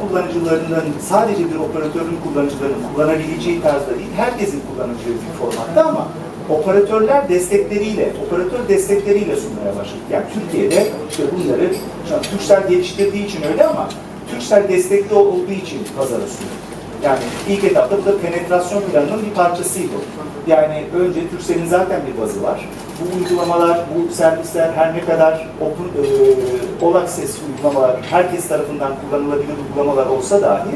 kullanıcılarının sadece bir operatörün kullanıcılarının kullanabileceği tarzda değil, herkesin kullanacağı bir formatta ama operatörler destekleriyle, operatör destekleriyle sunmaya başladık. Yani Türkiye'de işte bunları, Turkcell geliştirdiği için öyle ama Turkcell destekli olduğu için pazara sunuyor. Yani ilk etapta bu da penetrasyon planının bir parçasıydı. Yani önce Turkcell'in zaten bir bazı var. Bu uygulamalar, bu servisler her ne kadar open, e, all access uygulamalar, herkes tarafından kullanılabilir uygulamalar olsa dahi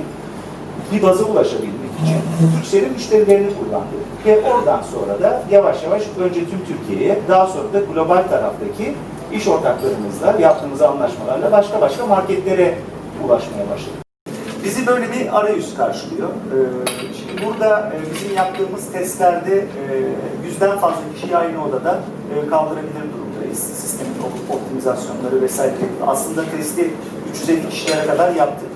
bir baza ulaşabilmek için Turkcell'in müşterilerini kullandı. Ve oradan sonra da yavaş yavaş önce tüm Türkiye'ye, daha sonra da global taraftaki iş ortaklarımızla yaptığımız anlaşmalarla başka başka marketlere ulaşmaya başladık. Bizi böyle bir arayüz karşılıyor. Ee, Şimdi burada e, bizim yaptığımız testlerde e, yüzden fazla kişiyi aynı odada e, kaldırabilir durumdayız. Sistemin op- optimizasyonları vesaire. Aslında testi 350 kişilere kadar yaptık.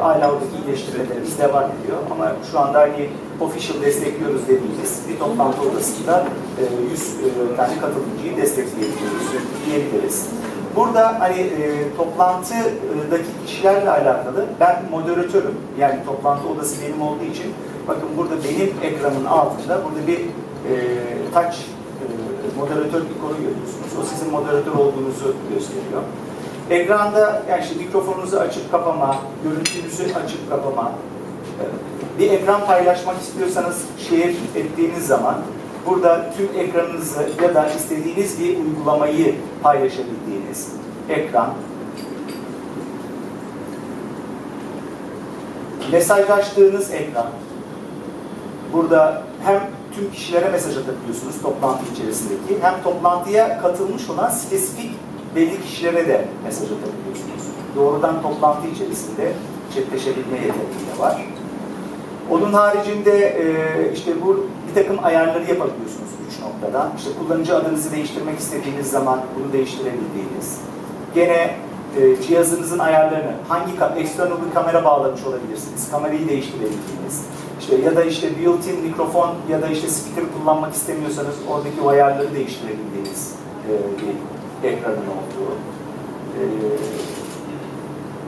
Hala oradaki iyileştirmelerimiz devam ediyor. Ama şu anda hani official destekliyoruz dediğimiz bir toplantı odasında e, 100 e, tane katılımcıyı destekleyebiliyoruz diyebiliriz. Burada hani e, toplantıdaki kişilerle alakalı ben moderatörüm. Yani toplantı odası benim olduğu için bakın burada benim ekranın altında burada bir e, touch e, moderatör ikonu görüyorsunuz. O sizin moderatör olduğunuzu gösteriyor. Ekranda yani işte mikrofonunuzu açıp kapama, görüntünüzü açıp kapama, e, bir ekran paylaşmak istiyorsanız share ettiğiniz zaman burada tüm ekranınızı ya da istediğiniz bir uygulamayı paylaşabildiğiniz ekran. Mesajlaştığınız ekran. Burada hem tüm kişilere mesaj atabiliyorsunuz toplantı içerisindeki hem toplantıya katılmış olan spesifik belli kişilere de mesaj atabiliyorsunuz. Doğrudan toplantı içerisinde chatleşebilme yeteneği de var. Onun haricinde işte bu bir takım ayarları yapabiliyorsunuz üç noktadan. İşte kullanıcı adınızı değiştirmek istediğiniz zaman bunu değiştirebildiğiniz. Gene e, cihazınızın ayarlarını hangi ka- external bir kamera bağlamış olabilirsiniz. Kamerayı değiştirebildiğiniz. İşte ya da işte built-in mikrofon ya da işte speaker kullanmak istemiyorsanız oradaki o ayarları değiştirebildiğiniz e, bir ekranın olduğu. E,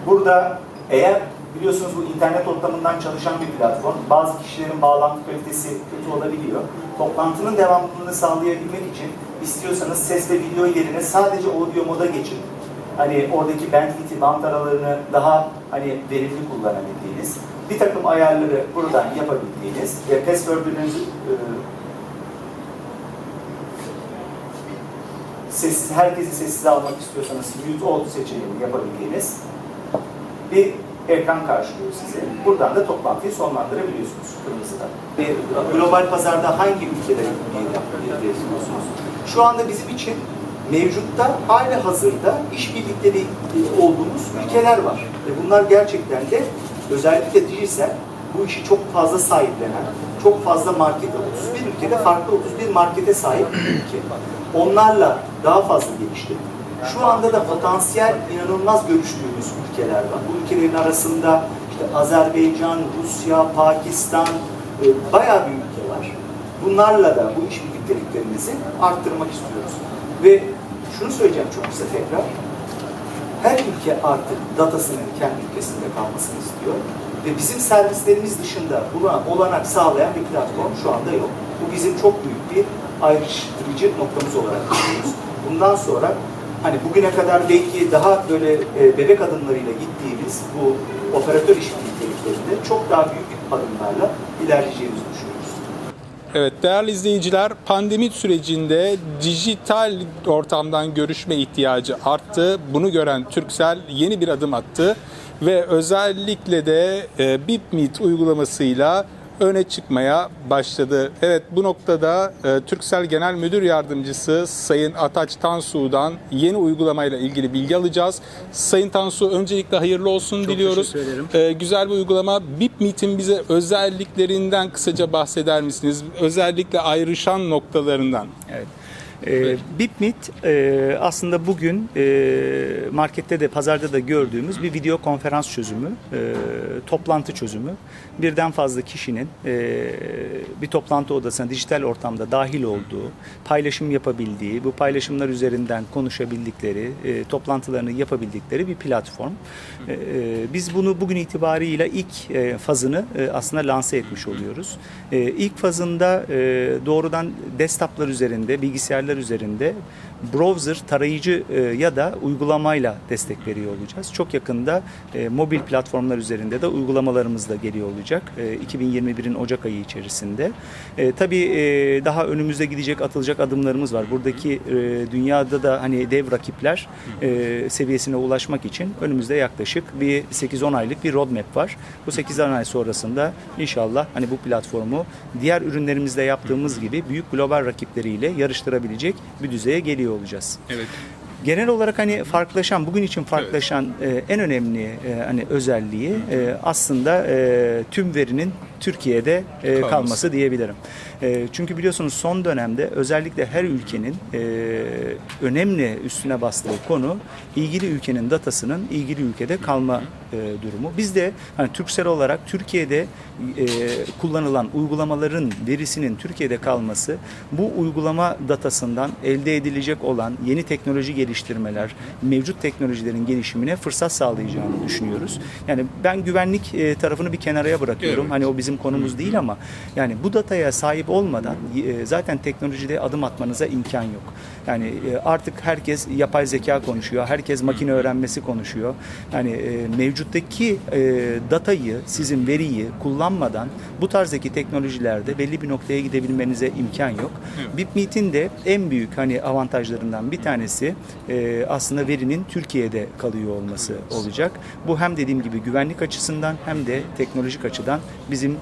Burada eğer biliyorsunuz bu internet ortamından çalışan bir platform, bazı kişilerin bağlantı kalitesi kötü olabiliyor. Toplantının devamlılığını sağlayabilmek için istiyorsanız ses ve video yerine sadece audio moda geçip hani oradaki bandwidth'i, band aralarını daha hani verimli kullanabildiğiniz bir takım ayarları buradan yapabildiğiniz ve password'ünüzü e, sessiz, herkesi sessize almak istiyorsanız mute all seçeneğini yapabildiğiniz bir ekran karşılıyor sizi. Buradan da toplantıyı sonlandırabiliyorsunuz kırmızıda. Ve global pazarda hangi ülkede yapabiliyorsunuz? Şu anda bizim için mevcutta hali hazırda işbirlikleri olduğumuz ülkeler var. Ve bunlar gerçekten de özellikle Digicel bu işi çok fazla sahiplenen, çok fazla market 31 ülkede farklı 31 markete sahip bir ülke. Onlarla daha fazla geliştirdik. Şu anda da potansiyel inanılmaz görüştüğümüz ülkeler var. Bu ülkelerin arasında işte Azerbaycan, Rusya, Pakistan e, bayağı bir ülke var. Bunlarla da bu iş birlikteliklerimizi arttırmak istiyoruz. Ve şunu söyleyeceğim çok kısa tekrar. Her ülke artık datasının kendi ülkesinde kalmasını istiyor. Ve bizim servislerimiz dışında buna olanak sağlayan bir platform şu anda yok. Bu bizim çok büyük bir ayrıştırıcı noktamız olarak görüyoruz. Bundan sonra hani bugüne kadar belki daha böyle e, bebek adımlarıyla gittiğimiz bu operatör işbirliklerinde çok daha büyük adımlarla ilerleyeceğimizi düşünüyoruz. Evet değerli izleyiciler pandemi sürecinde dijital ortamdan görüşme ihtiyacı arttı. Bunu gören Turkcell yeni bir adım attı ve özellikle de e, BipMeet uygulamasıyla öne çıkmaya başladı. Evet bu noktada e, Turkcell Genel Müdür Yardımcısı Sayın Ataç Tansu'dan yeni uygulamayla ilgili bilgi alacağız. Sayın Tansu öncelikle hayırlı olsun Çok diliyoruz. teşekkür ederim. Ee, güzel bir uygulama. BipMeet'in bize özelliklerinden kısaca bahseder misiniz? Özellikle ayrışan noktalarından. Evet. BipMeet e, aslında bugün e, markette de pazarda da gördüğümüz bir video konferans çözümü, e, toplantı çözümü. Birden fazla kişinin e, bir toplantı odasına dijital ortamda dahil olduğu, paylaşım yapabildiği, bu paylaşımlar üzerinden konuşabildikleri, toplantılarını yapabildikleri bir platform. Biz bunu bugün itibariyle ilk fazını aslında lanse etmiş oluyoruz. E, ilk fazında doğrudan desktoplar üzerinde, üzerinde browser, tarayıcı e, ya da uygulamayla destek veriyor olacağız. Çok yakında e, mobil platformlar üzerinde de uygulamalarımız da geliyor olacak. E, 2021'in Ocak ayı içerisinde. E, tabii e, daha önümüzde gidecek, atılacak adımlarımız var. Buradaki e, dünyada da hani dev rakipler e, seviyesine ulaşmak için önümüzde yaklaşık bir 8-10 aylık bir roadmap var. Bu 8-10 ay sonrasında inşallah hani bu platformu diğer ürünlerimizde yaptığımız gibi büyük global rakipleriyle yarıştırabilecek bir düzeye geliyor olacağız. Evet. Genel olarak hani farklılaşan, bugün için farklılaşan e, en önemli e, hani özelliği e, aslında e, tüm verinin Türkiye'de e, Kalması. kalması. diyebilirim. E, çünkü biliyorsunuz son dönemde özellikle her ülkenin e, önemli üstüne bastığı konu ilgili ülkenin datasının ilgili ülkede kalma e, durumu. Biz de hani Türksel olarak Türkiye'de e, kullanılan uygulamaların verisinin Türkiye'de kalması bu uygulama datasından elde edilecek olan yeni teknoloji geliştirmeler, mevcut teknolojilerin gelişimine fırsat sağlayacağını düşünüyoruz. Yani ben güvenlik e, tarafını bir kenaraya bırakıyorum. Evet. Hani o bizim konumuz değil ama yani bu dataya sahip olmadan e, zaten teknolojide adım atmanıza imkan yok. Yani e, artık herkes yapay zeka konuşuyor, herkes makine öğrenmesi konuşuyor. Yani e, mevcuttaki e, datayı, sizin veriyi kullanmadan bu tarzdaki teknolojilerde belli bir noktaya gidebilmenize imkan yok. BitMeet'in de en büyük hani avantajlarından bir tanesi e, aslında verinin Türkiye'de kalıyor olması olacak. Bu hem dediğim gibi güvenlik açısından hem de teknolojik açıdan bizim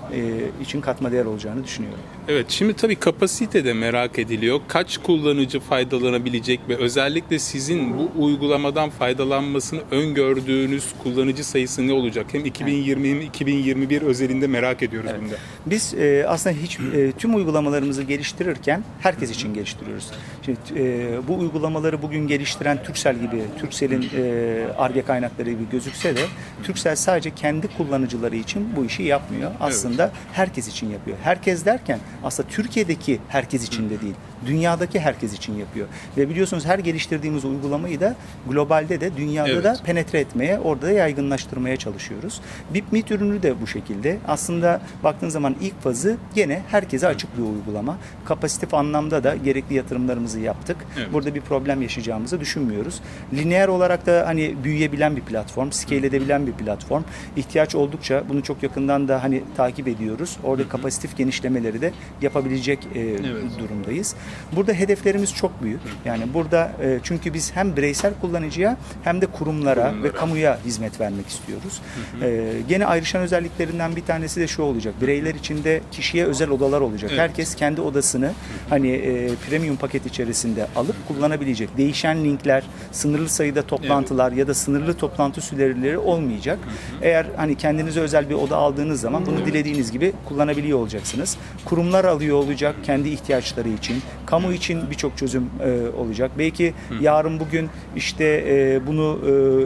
için katma değer olacağını düşünüyorum. Evet şimdi tabii kapasite de merak ediliyor. Kaç kullanıcı faydalanabilecek ve özellikle sizin bu uygulamadan faydalanmasını öngördüğünüz kullanıcı sayısı ne olacak? Hem 2020 hem 2021 özelinde merak ediyoruz bunu da. Biz e, aslında hiç e, tüm uygulamalarımızı geliştirirken herkes için geliştiriyoruz. Şimdi e, bu uygulamaları bugün geliştiren Turkcell gibi, Turkcell'in e, Ar-Ge kaynakları gibi gözükse de Turkcell sadece kendi kullanıcıları için bu işi yapmıyor. Aslında herkes için yapıyor. Herkes derken aslında Türkiye'deki herkes için de değil, dünyadaki herkes için yapıyor. Ve biliyorsunuz her geliştirdiğimiz uygulamayı da globalde de dünyada Evet. da penetre etmeye, orada da yaygınlaştırmaya çalışıyoruz. BitMeet ürünü de bu şekilde. Aslında baktığın zaman ilk fazı gene herkese açık bir uygulama. Kapasitif anlamda da gerekli yatırımlarımızı yaptık. Evet. Burada bir problem yaşayacağımızı düşünmüyoruz. Lineer olarak da hani büyüyebilen bir platform, scale edebilen bir platform. İhtiyaç oldukça bunu çok yakından da hani takip ediyoruz. Orada kapasitif genişlemeleri de yapabilecek e, durumdayız. Burada hedeflerimiz çok büyük. Yani burada e, çünkü biz hem bireysel kullanıcıya hem de kurumlara, Kurumlara. ve kamuya hizmet vermek istiyoruz. E, gene ayrışan özelliklerinden bir tanesi de şu olacak. Bireyler içinde kişiye özel odalar olacak. Evet. Herkes kendi odasını hani e, premium paket içerisinde alıp kullanabilecek. Değişen linkler, sınırlı sayıda toplantılar ya da sınırlı toplantı süreleri olmayacak. Eğer hani kendinize özel bir oda aldığınız zaman bunu dilediğiniz gibi kullanabiliyor olacaksınız. Kurumlar alıyor olacak kendi ihtiyaçları için. Kamu için birçok çözüm e, olacak. Belki yarın bugün işte e, bunu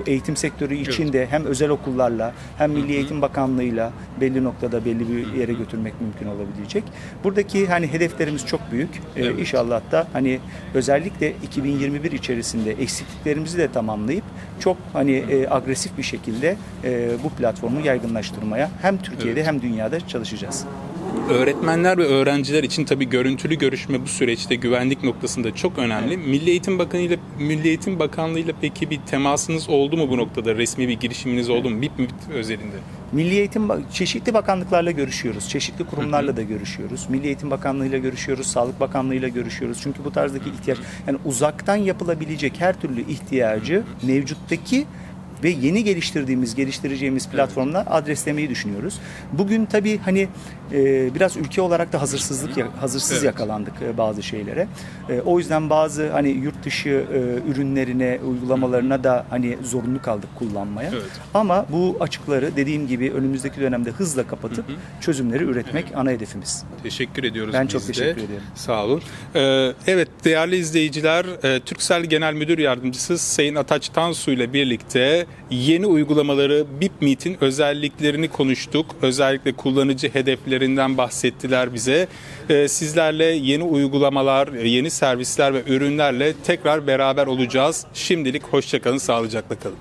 e, eğitim sektörü için de hem özel okullarla hem Milli Eğitim Bakanlığı'yla belli noktada belli bir yere götürmek mümkün olabilecek. Buradaki hani hedeflerimiz çok büyük. E, Evet. İnşallah da hani özellikle 2021 içerisinde eksikliklerimizi de tamamlayıp çok hani e, agresif bir şekilde e, bu platformu yaygınlaştırmaya hem Türkiye'de hem dünyada çalışacağız. Öğretmenler ve öğrenciler için tabii görüntülü görüşme bu süreçte güvenlik noktasında çok önemli. Milli Eğitim Bakanı ile Milli Eğitim Bakanlığı ile peki bir temasınız oldu mu bu noktada? Resmi bir girişiminiz oldu mu? BİP özelinde. Milli Eğitim çeşitli bakanlıklarla görüşüyoruz. Çeşitli kurumlarla da görüşüyoruz. Milli Eğitim Bakanlığı'yla görüşüyoruz, Sağlık Bakanlığı'yla görüşüyoruz. Çünkü bu tarzdaki ihtiyaç yani uzaktan yapılabilecek her türlü ihtiyacı mevcuttaki ve yeni geliştirdiğimiz, geliştireceğimiz platformla adreslemeyi düşünüyoruz. Bugün tabii hani e, biraz ülke olarak da hazırsızlık hazırsız Evet. yakalandık e, bazı şeylere. E, o yüzden bazı hani yurt dışı e, ürünlerine, uygulamalarına da hani zorunlu kaldık kullanmaya. Evet. Ama bu açıkları dediğim gibi önümüzdeki dönemde hızla kapatıp çözümleri üretmek ana hedefimiz. Teşekkür ediyoruz Ben biz çok de. teşekkür ediyorum. Sağ olun. Ee, evet değerli izleyiciler, e, Türksel Genel Müdür Yardımcısı Sayın Ataç Tansu ile birlikte yeni uygulamaları BipMeet'in özelliklerini konuştuk. Özellikle kullanıcı hedeflerinden bahsettiler bize. Ee, Sizlerle yeni uygulamalar, yeni servisler ve ürünlerle tekrar beraber olacağız. Şimdilik hoşçakalın, sağlıcakla kalın.